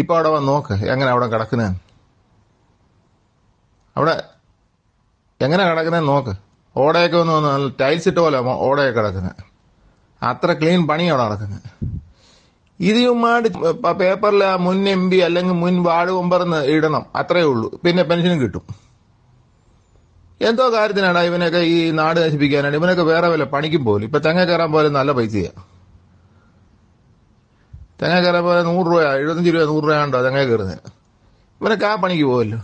ഇപ്പൊ അവിടെ വന്ന് നോക്ക്. എങ്ങനെ അവിടെ കിടക്കുന്നത് അവിടെ എങ്ങനെ കിടക്കുന്നത് നോക്ക്. ഓടയൊക്കെ ഒന്ന് വന്ന് നല്ല ടൈൽസ് ഇട്ട പോലെ ഓടയൊക്കെ കിടക്കുന്നത് അത്ര ക്ലീൻ പണി അവിടെ നടക്കുന്നത് ഇതുമായിട്ട് പേപ്പറിൽ ആ മുൻ എം പി അല്ലെങ്കിൽ മുൻ വാർഡ് മെമ്പർന്ന് ഇടണം. അത്രയേ ഉള്ളൂ. പിന്നെ പെൻഷനും കിട്ടും. എന്തോ കാര്യത്തിനാണ് ഇവനൊക്കെ ഈ നാട് നശിപ്പിക്കാനാണ് ഇവനൊക്കെ വേറെ വല്ല പണിക്കും പോലും. ഇപ്പൊ തെങ്ങ കയറാൻ പോലും നല്ല പൈസയാ. തെങ്ങ കയറാൻ പോലെ നൂറ് രൂപ എഴുപത്തഞ്ച് രൂപ നൂറ് രൂപ ഉണ്ടോ തെങ്ങ കയറുന്നത് ഇവനൊക്കെ ആ പണിക്ക് പോകുമല്ലോ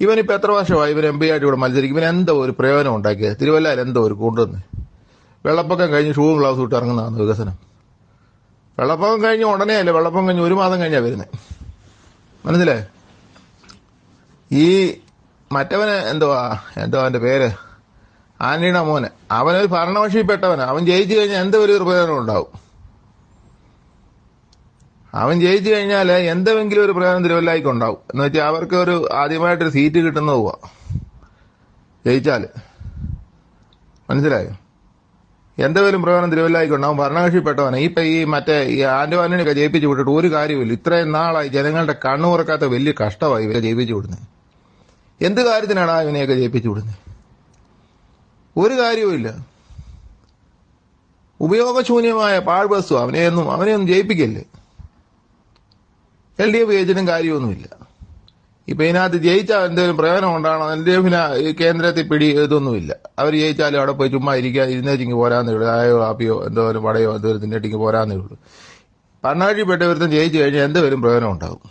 ഇവനിപ്പോ എത്ര വർഷമായി ഇവൻ എം പി ആയിട്ട് ഇവിടെ മത്സരിക്കും? ഇവൻ എന്തോ ഒരു പ്രയോജനം ഉണ്ടാക്കിയത്? തിരുവല്ലയിൽ എന്തോ ഒരു കൊണ്ടുവന്ന് വെള്ളപ്പൊക്കം കഴിഞ്ഞ് ഷൂവും ഗ്ലൗസും ഇട്ട് ഇറങ്ങുന്നതാണ് വികസനം. വെള്ളപ്പൊക്കം കഴിഞ്ഞ് ഉടനെ അല്ലേ? വെള്ളപ്പൊക്കം കഴിഞ്ഞ് ഒരു മാസം കഴിഞ്ഞാ വരുന്നത് മനസ്സിലേ ഈ മറ്റവന് എന്തുവാ? എന്തോ അവന്റെ പേര്? ആന്റണിയുടെ മോനെ. അവനൊരു ഭരണപക്ഷിപ്പെട്ടവനാണ് അവൻ ജയിച്ചു കഴിഞ്ഞാൽ എന്തോ ഒരു പ്രയോജനം ഉണ്ടാവും? അവൻ ജയിച്ചു കഴിഞ്ഞാൽ എന്തെങ്കിലും ഒരു പ്രയോജനം തിരുവല്ലായിക്ക് ഉണ്ടാവും. എന്ന് വെച്ചാൽ അവർക്ക് ഒരു ആദ്യമായിട്ടൊരു സീറ്റ് കിട്ടുന്നത് പോവാ. ജയിച്ചാൽ. മനസ്സിലായോ? എന്തെങ്കിലും പ്രയോജനം തിരുവല്ലായിക്ക് ഉണ്ടാവും. ഭരണകക്ഷിപ്പെട്ടവനെ ഈ ഈ മറ്റേ ഈ ആന്റുവാനിനെയൊക്കെ ജയിപ്പിച്ചു വിട്ടിട്ട് ഒരു കാര്യമില്ല ഇത്രയും നാളായി ജനങ്ങളുടെ കണ്ണു തുറക്കാത്ത വലിയ കഷ്ടമായി ഇവരെ ജയിപ്പിച്ചു വിടുന്നത്. എന്ത് കാര്യത്തിനാണ് ഇവനെയൊക്കെ ജയിപ്പിച്ചു വിടുന്നത്? ഒരു കാര്യവുമില്ല ഉപയോഗശൂന്യമായ പാഴ്ബസ്സു അവനെയൊന്നും അവനെയൊന്നും ജയിപ്പിക്കല്ലേ? എൽ ഡി എഫ് ജയിച്ചിട്ടും കാര്യമൊന്നുമില്ല. ഇപ്പൊ ഇതിനകത്ത് ജയിച്ചാൽ എന്തെങ്കിലും പ്രയോജനം ഉണ്ടാണോ? എൽ ഡി എഫിന് കേന്ദ്രത്തിൽ പിടി ഇതൊന്നുമില്ല. അവർ ജയിച്ചാലും അവിടെ പോയി ചുമ്മാ ഇരിക്കുക ഇരുന്നേച്ചിങ് പോരാന്നേ ഉള്ളൂ. ആയോ ആപ്പിയോ എന്തോരം വടയോ എന്തോരം തിന്നേറ്റിങ് പോരാന്നേ ഉള്ളൂ. ഭരണകക്ഷിപ്പെട്ടവരുത്തും ജയിച്ചു കഴിഞ്ഞാൽ എന്തെങ്കിലും പ്രയോജനം ഉണ്ടാകും.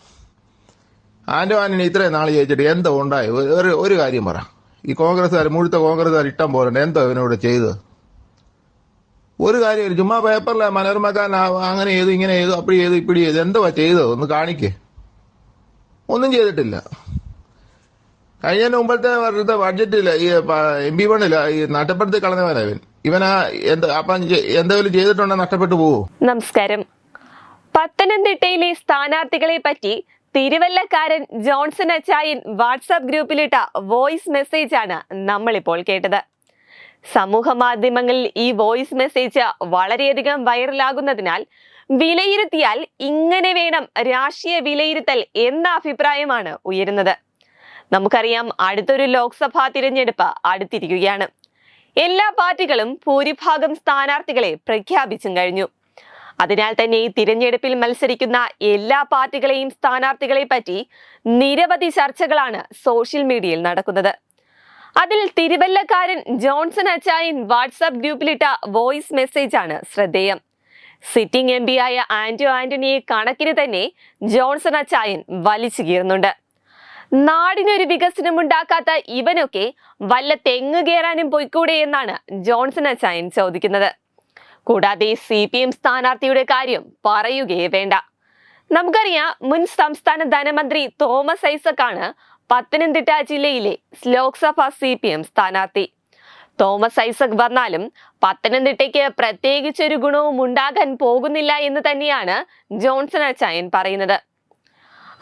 ആൻഡമാനിന് ഇത്രയും നാൾ ജയിച്ചിട്ട് എന്തോ ഉണ്ടായി? ഒരു ഒരു കാര്യം പറ. ഈ കോൺഗ്രസ്സുകാർ മുഴുത്ത കോൺഗ്രസ്സുകാർ ഇഷ്ടം പോലെ എന്തോ ഇവനോട് ചെയ്തത്? ഒരു കാര്യമില്ല ചുമ്മാ പേപ്പറിലെ മനോരമക്കാൻ അങ്ങനെ ചെയ്തു ഇങ്ങനെ ചെയ്തു അപ്പടി ചെയ്തു ഇപ്പിടി ചെയ്തു. എന്തോ ചെയ്തോ? ഒന്ന് കാണിക്കേ. ഒന്നും ചെയ്തിട്ടില്ല. കഴിഞ്ഞ മുമ്പത്തെ വർഷത്തെ ബഡ്ജറ്റില്ല ഈ എം പി ഫണ്ടില്ല ഈ നഷ്ടപ്പെടുത്തി കളഞ്ഞവനാ ഇവൻ. ഇവനാ എന്ത് അപ്പം എന്തെങ്കിലും ചെയ്തിട്ടുണ്ടോ? നഷ്ടപ്പെട്ടു പോവോ? നമസ്കാരം. പത്തനംതിട്ടയിലെ സ്ഥാനാർത്ഥികളെ പറ്റി തിരുവല്ലക്കാരൻ ജോൺസൺ അച്ചായൻ വാട്സാപ്പ് ഗ്രൂപ്പിലിട്ട വോയിസ് മെസ്സേജാണ് നമ്മളിപ്പോൾ കേട്ടത്. സമൂഹ മാധ്യമങ്ങളിൽ ഈ വോയിസ് മെസ്സേജ് വളരെയധികം വൈറലാകുന്നതിനാൽ വിലയിരുത്തിയാൽ ഇങ്ങനെ വേണം രാഷ്ട്രീയ വിലയിരുത്തൽ എന്ന അഭിപ്രായമാണ് ഉയരുന്നത്. നമുക്കറിയാം അടുത്തൊരു ലോക്സഭാ തിരഞ്ഞെടുപ്പ് അടുത്തിരിക്കുകയാണ്. എല്ലാ പാർട്ടികളും ഭൂരിഭാഗം സ്ഥാനാർത്ഥികളെ പ്രഖ്യാപിച്ചും കഴിഞ്ഞു. അതിനാൽ തന്നെ ഈ തിരഞ്ഞെടുപ്പിൽ മത്സരിക്കുന്ന എല്ലാ പാർട്ടികളെയും സ്ഥാനാർത്ഥികളെ പറ്റി നിരവധി ചർച്ചകളാണ് സോഷ്യൽ മീഡിയയിൽ നടക്കുന്നത്. അതിൽ തിരുവല്ലക്കാരൻ ജോൺസൺ അച്ചായൻ വാട്സാപ്പ് ഗ്രൂപ്പിലിട്ട വോയിസ് മെസ്സേജാണ് ശ്രദ്ധേയം. സിറ്റിംഗ് എം ആയ ആന്റോ ആന്റണിയെ കണക്കിന് തന്നെ ജോൺസൺ അച്ചായൻ വലിച്ചു കീറുന്നുണ്ട്. നാടിനൊരു വികസനം ഉണ്ടാക്കാത്ത ഇവനൊക്കെ വല്ല തെങ്ങ് കയറാനും പൊയ്ക്കൂടെ എന്നാണ് ജോൺസൺ അച്ചായൻ ചോദിക്കുന്നത്. കൂടാതെ സി പി എം സ്ഥാനാർത്ഥിയുടെ കാര്യം പറയുകയേ വേണ്ട. നമുക്കറിയാം മുൻ സംസ്ഥാന ധനമന്ത്രി തോമസ് ഐസക്കാണ് പത്തനംതിട്ട ജില്ലയിലെ ലോക്സഭ സി പി എം സ്ഥാനാർത്ഥി. തോമസ് ഐസക് വന്നാലും പത്തനംതിട്ടയ്ക്ക് പ്രത്യേകിച്ചൊരു ഗുണവും ഉണ്ടാകാൻ പോകുന്നില്ല എന്ന് തന്നെയാണ് ജോൺസൺ അച്ചായൻ പറയുന്നത്.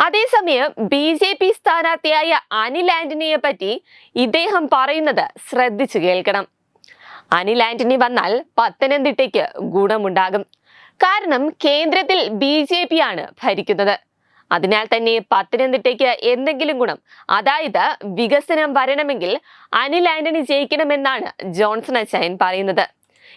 അതേസമയം ബി ജെ പി സ്ഥാനാർത്ഥിയായ അനിൽ ആന്റണിയെ പറ്റി ഇദ്ദേഹം പറയുന്നത് ശ്രദ്ധിച്ചു കേൾക്കണം. അനിൽ ആന്റണി വന്നാൽ പത്തനംതിട്ടയ്ക്ക് ഗുണമുണ്ടാകും. കാരണം കേന്ദ്രത്തിൽ ബി ജെ പി ആണ് ഭരിക്കുന്നത്. അതിനാൽ തന്നെ പത്തനംതിട്ടയ്ക്ക് എന്തെങ്കിലും ഗുണം. അതായത് വികസനം വരണമെങ്കിൽ അനിൽ ആന്റണി ജയിക്കണമെന്നാണ് ജോൺസൺ അച്ചായൻ പറയുന്നത്.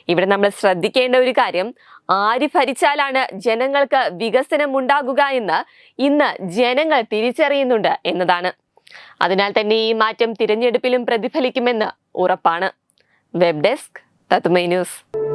ഇവിടെ നമ്മൾ ശ്രദ്ധിക്കേണ്ട ഒരു കാര്യം ആര് ഭരിച്ചാലാണ് ജനങ്ങൾക്ക് വികസനം ഉണ്ടാകുക എന്ന് ഇന്ന് ജനങ്ങൾ തിരിച്ചറിയുന്നുണ്ട് എന്നതാണ്. അതിനാൽ തന്നെ ഈ മാറ്റം തിരഞ്ഞെടുപ്പിലും പ്രതിഫലിക്കുമെന്ന് ഉറപ്പാണ്. Web desk Thathumai news.